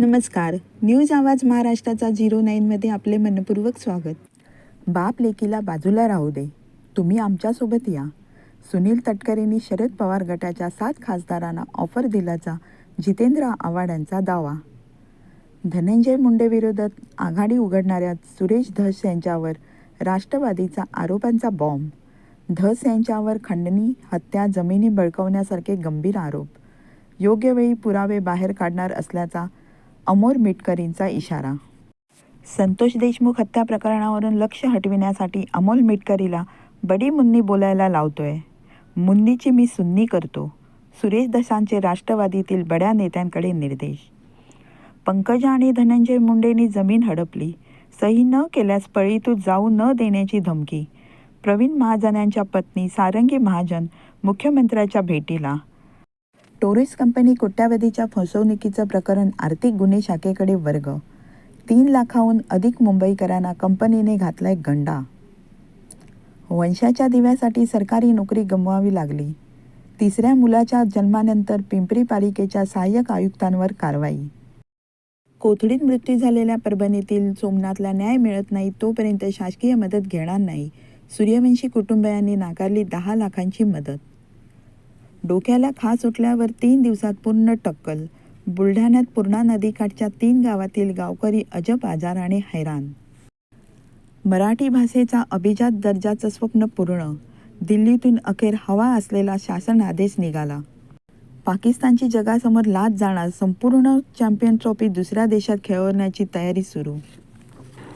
नमस्कार. न्यूज आवाज महाराष्ट्राचा झिरो नाईनमध्ये आपले मनपूर्वक स्वागत. बाप लेकीला बाजूला राहू दे. तुम्ही आमच्यासोबत या. सुनील तटकरेंनी शरद पवार गटाच्या सात खासदारांना ऑफर दिल्याचा जितेंद्र आव्हाडांचा दावा. धनंजय मुंडेविरोधात आघाडी उघडणाऱ्या सुरेश धस यांच्यावर राष्ट्रवादीचा आरोपांचा बॉम्ब धस यांच्यावर खंडणी हत्या जमिनी बळकवण्यासारखे गंभीर आरोप. योग्य वेळी पुरावे बाहेर काढणार असल्याचा अमोल मिटकरींचा इशारा. संतोष देशमुख हत्या प्रकरणावरून लक्ष हटविण्यासाठी अमोल मिटकरीला बडी मुन्नी बोलायला लावतोय. मुन्नीची मी सुन्नी करतो सुरेश दशांचे राष्ट्रवादीतील बड्या नेत्यांकडे निर्देश. पंकजा आणि धनंजय मुंडेंनी जमीन हडपली सही न केल्यास पळीतून जाऊ न देण्याची धमकी. प्रवीण महाजन यांच्या पत्नी सारंगी महाजन मुख्यमंत्र्याच्या भेटीला टोरिस कंपनी कोट्यावधीच्या फसवणुकीचं प्रकरण आर्थिक गुन्हे शाखेकडे वर्ग. तीन लाखाहून अधिक मुंबईकरांना कंपनीने घातलाय गंडा. वंशाच्या दिव्यासाठी सरकारी नोकरी गमवावी लागली. तिसऱ्या मुलाच्या जन्मानंतर पिंपरी पालिकेच्या सहाय्यक आयुक्तांवर कारवाई. कोथडीत मृत्यू झालेल्या परभणीतील सोमनाथला न्याय मिळत नाही तोपर्यंत शासकीय मदत घेणार नाही. सूर्यवंशी कुटुंबियांनी नाकारली दहा लाखांची मदत. डोक्याला खास उठल्यावर तीन दिवसात पूर्ण टक्कल. बुलढाण्यात पूर्णा नदीकाठच्या तीन गावातील गावकरी अजब आजाराने हैराण. मराठी भाषेचा अभिजात दर्जाचं स्वप्न पूर्ण. दिल्लीतून अखेर हवा असलेला शासन आदेश निघाला. पाकिस्तानची जगासमोर लाच जाणार संपूर्ण चॅम्पियन ट्रॉफी दुसऱ्या देशात खेळवण्याची तयारी सुरू.